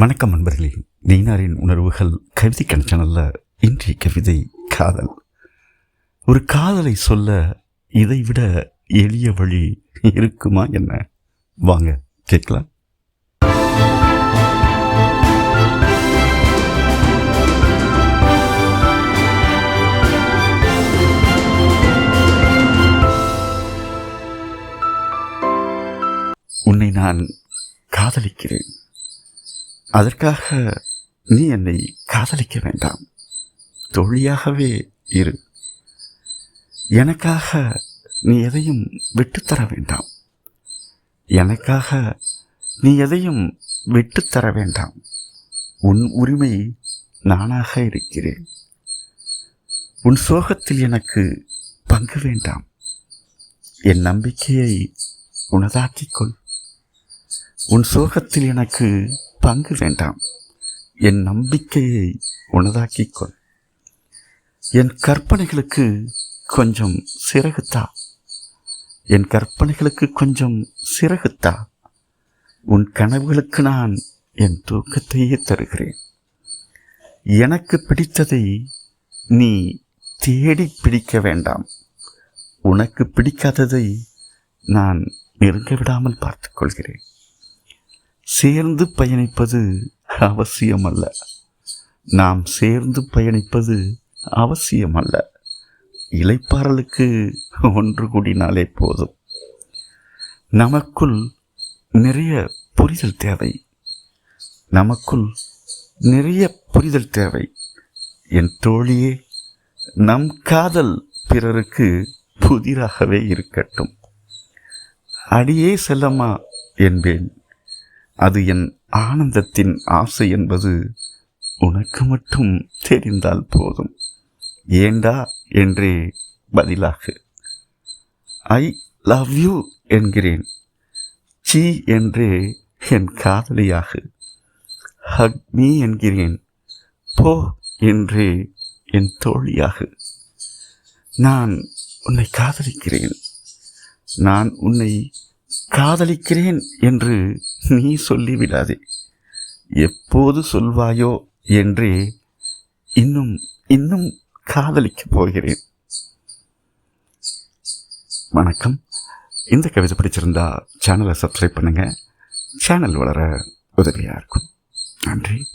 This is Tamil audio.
வணக்கம் நண்பர்களே. நீனாரின் உணர்வுகள் கவிதை கணச்சனல்ல இன்றைய கவிதை காதல். ஒரு காதலை சொல்ல இதைவிட எளிய வழி இருக்குமா என்ன? வாங்க கேட்கலாம். உன்னை நான் காதலிக்கிறேன். அதற்காக நீ என்னை காதலிக்க வேண்டாம். தோழியாகவே இரு. எனக்காக நீ எதையும் விட்டுத்தர வேண்டாம். எனக்காக நீ எதையும் விட்டுத்தர வேண்டாம். உன் உரிமை நானாக இருக்கிறேன். உன் சோகத்தில் எனக்கு பங்கு வேண்டாம். என் நம்பிக்கையை உனதாக்கிக்கொள் உன் சோகத்தில் எனக்கு பங்கு வேண்டாம். என் நம்பிக்கையை உனதாக்கிக் கொள் என் கற்பனைகளுக்கு கொஞ்சம் சிறகுத்தா. என் கற்பனைகளுக்கு கொஞ்சம் சிறகுத்தா. உன் கனவுகளுக்கு நான் என் தூக்கத்தையே தருகிறேன். எனக்கு பிடித்ததை நீ தேடி பிடிக்க வேண்டாம். உனக்கு பிடிக்காததை நான் நெருங்க விடாமல் பார்த்துக்கொள்கிறேன் சேர்ந்து பயணிப்பது அவசியமல்ல. நாம் சேர்ந்து பயணிப்பது அவசியமல்ல. இலைப்பாறலுக்கு ஒன்று கூடினாலே போதும். நமக்குள் நிறைய புரிதல் தேவை. நமக்குள் நிறைய புரிதல் தேவை. என் தோழியே நம் காதல் பிறருக்கு புதிராகவே இருக்கட்டும். அடியே செல்லம்மா என்பேன். அது என் ஆனந்தத்தின் ஆசை என்பது உனக்கு மட்டும் தெரிந்தால் போதும். ஏண்டா என்றே பதிலாக ஐ லவ் யூ என்கிறேன். சி என்றே என் காதலியாக ஹக் மீ என்கிறேன். போ என்றே என் தோழியாக நான் உன்னை காதலிக்கிறேன். நான் உன்னை காதலிக்கிறேன் என்று நீ சொல்லிவிடாதே. எப்போது சொல்வாயோ என்றே இன்னும் இன்னும் காதலிக்கப் போகிறேன். வணக்கம். இந்த கவிதை பிடிச்சிருந்தா சேனலை சப்ஸ்கிரைப் பண்ணுங்கள் சேனல் வளர உதவியாக இருக்கும். நன்றி.